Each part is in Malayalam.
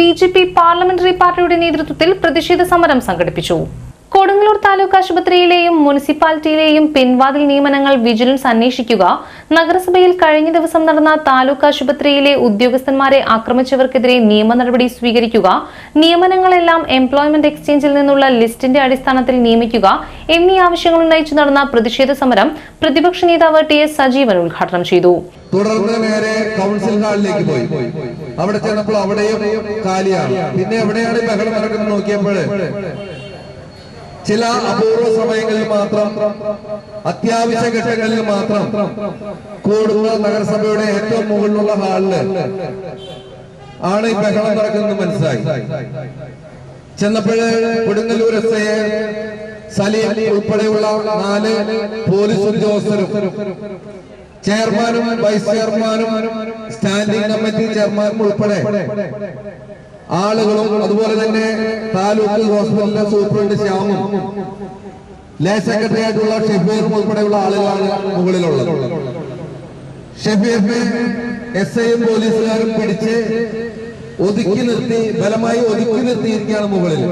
ബി ജെ പി പാർലമെന്ററി പാർട്ടിയുടെ നേതൃത്വത്തിൽ പ്രതിഷേധ സമരം സംഘടിപ്പിച്ചു കൊടുങ്ങല്ലൂർ താലൂക്ക് ആശുപത്രിയിലെയും മുനിസിപ്പാലിറ്റിയിലെയും പിൻവാതിൽ നിയമനങ്ങൾ വിജിലൻസ് അന്വേഷിക്കുക. നഗരസഭയിൽ കഴിഞ്ഞ ദിവസം നടന്ന താലൂക്ക് ആശുപത്രിയിലെ ഉദ്യോഗസ്ഥന്മാരെ ആക്രമിച്ചവർക്കെതിരെ നിയമ നടപടി സ്വീകരിക്കുക. നിയമനങ്ങളെല്ലാം എംപ്ലോയ്മെന്റ് എക്സ്ചേഞ്ചിൽ നിന്നുള്ള ലിസ്റ്റിന്റെ അടിസ്ഥാനത്തിൽ നിയമിക്കുക. എന്നീ ആവശ്യങ്ങൾ ഉന്നയിച്ചു നടന്ന പ്രതിഷേധ സമരം പ്രതിപക്ഷ നേതാവ് ടി എസ് സജീവൻ ഉദ്ഘാടനം ചെയ്തു. തുടർന്ന് നേരെ കൗൺസിൽ ഹാളിലേക്ക് പോയി. അവിടെ ചെന്നപ്പോൾ അവിടെയും കാലിയാണ്. പിന്നെ എവിടെയാണ് ബഹളം നടക്കുന്നത് നോക്കിയപ്പോൾ ചില അപൂർവ സമയങ്ങളിൽ മാത്രം അത്യാവശ്യ ഘട്ടങ്ങളിൽ മാത്രം കൂടുന്ന നഗരസഭയുടെ ഏറ്റവും മുകളിലുള്ള ഹാളിൽ ആണ് ഈ ബഹളം നടക്കുന്നത് മനസ്സിലായി. ചെന്നപ്പോഴ് കൊടുങ്ങല്ലൂർ എസ് ഐ സലീം ഉൾപ്പെടെയുള്ള നാല് പോലീസ് ഉദ്യോഗസ്ഥരും ചെയർമാനും വൈസ് ചെയർമാനും സ്റ്റാൻഡിംഗ് കമ്മിറ്റി ചെയർമാനും ഉൾപ്പെടെ ആളുകളും അതുപോലെ തന്നെ താലൂക്ക് ഹോസ്പിറ്റലിലെ സൂപ്രണ്ട് ശ്യാമും ലേ സെക്രട്ടറി ആയിട്ടുള്ള ഷെഫീറും ഉൾപ്പെടെയുള്ള ആളുകളാണ് മുകളിലുള്ളത്. ഷെഫീറിനെ എസ് ഐയും പോലീസുകാരും പിടിച്ച് ഒതുക്കി നിർത്തി ബലമായി ഒതുക്കി നിർത്തിയിരിക്കുകയാണ് മുകളിൽ.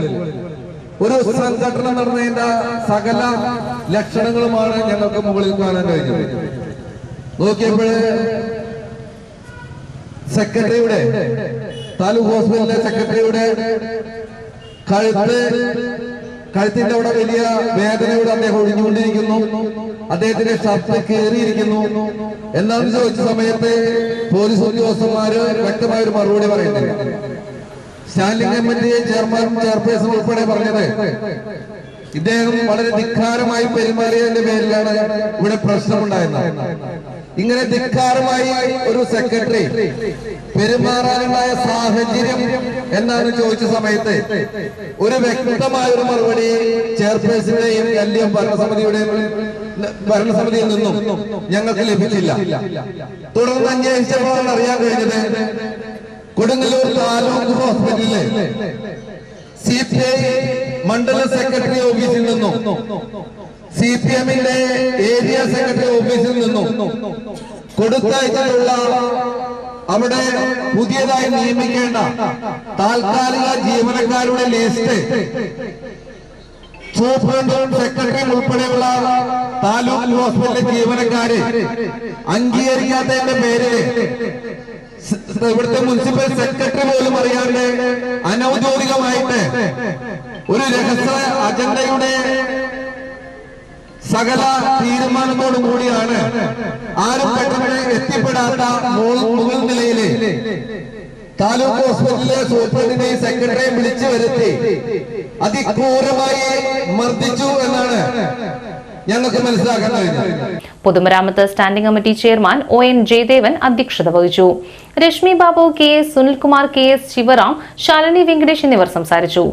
ഒരു സംഘടന നടന്നതിന്റെ സകല ലക്ഷണങ്ങളുമാണ് ഞങ്ങൾക്ക് മുകളിൽ കാണാൻ കഴിഞ്ഞത്. നോക്കിയപ്പോൾ സെക്രട്ടറിയുടെ താലൂക്ക് ഹോസ്പിറ്റലിലെ സെക്രട്ടറിയുടെ കഴുത്ത് കഴുത്തിന്റെ അവിടെ വലിയ വേദനയോടെ അദ്ദേഹം ഒഴിഞ്ഞുകൊണ്ടിരിക്കുന്നു. അദ്ദേഹത്തിന്റെ ഷർട്ട് കയറിയിരിക്കുന്നു എന്നാന്ന് ചോദിച്ച സമയത്ത് പോലീസ് ഉദ്യോഗസ്ഥന്മാര് വ്യക്തമായ ഒരു മറുപടി പറയുന്നില്ല. സ്റ്റാൻഡിംഗ് കമ്മിറ്റി ചെയർമാൻ ചെയർപേഴ്സൺ ഉൾപ്പെടെ പറഞ്ഞത് ഇദ്ദേഹം വളരെ ധിക്കാരമായി പെരുമാറിയതിന്റെ പേരിലാണ് ഇവിടെ പ്രശ്നമുണ്ടായത് ഇങ്ങനെ ധിക്കാരമായി ഒരു സെക്രട്ടറി പെരുമാറാനുണ്ടായ സാഹചര്യം എന്നാണ് ചോദിച്ച സമയത്ത് ഒരു വ്യക്തമായ ഒരു മറുപടി ചെയർപേഴ്സണുടെയും എൽ ഡി എഫ് ഭരണസമിതിയുടെയും ഭരണസമിതിയിൽ നിന്നും ഞങ്ങൾക്ക് ലഭിച്ചില്ല. തുടർന്ന് അന്വേഷിച്ചപ്പോൾ അറിയാൻ കഴിഞ്ഞത് കൊടുങ്ങല്ലൂർ താലൂക്ക് ഹോസ്പിറ്റലിലെ സി പി ഐ മണ്ഡല സെക്രട്ടറി ഓഫീസിൽ നിന്നും സി പി എമ്മിന്റെ ഏരിയ സെക്രട്ടറി ഓഫീസിൽ നിന്നും കൊടുത്തയച്ചിട്ടുള്ള അവിടെ പുതിയതായി നിയമിക്കേണ്ട താൽക്കാലിക ജീവനക്കാരുടെ ലിസ്റ്റ് സൂപ്രണ്ടും സെക്രട്ടറിയും ഉൾപ്പെടെയുള്ള താലൂക്ക് ഹോസ്പിറ്റലിലെ ജീവനക്കാരെ അംഗീകരിക്കാത്തതിന്റെ പേരിൽ ഇവിടുത്തെ മുനിസിപ്പൽ സെക്രട്ടറി പോലും അറിയാണ്ട് അനൌദ്യോഗികമായിട്ട് ഒരു രഹസ്യ അജണ്ടയുടെ സകല തീരുമാനത്തോടും കൂടിയാണ്. ആരും പെട്ടെന്ന് എത്തിപ്പെടാത്ത മുകൾ നിലയിൽ. താലൂക്ക് ഹോസ്പിറ്റലിലെ സൂപ്രണ്ടിനെയും സെക്രട്ടറിയെയും വിളിച്ചു വരുത്തി. അതിക്രൂരമായി മർദ്ദിച്ചു എന്നാണ് ഞങ്ങൾക്ക് മനസ്സിലാക്കാൻ പൊതുമരാമത്ത് standing committee chairman O N Jayadevan അധ്യക്ഷത വഹിച്ചു. Rashmi Babu K S Sunilkumar K S Sivaram Shalini Venkatesh എന്നിവർ സംസാരിച്ചു.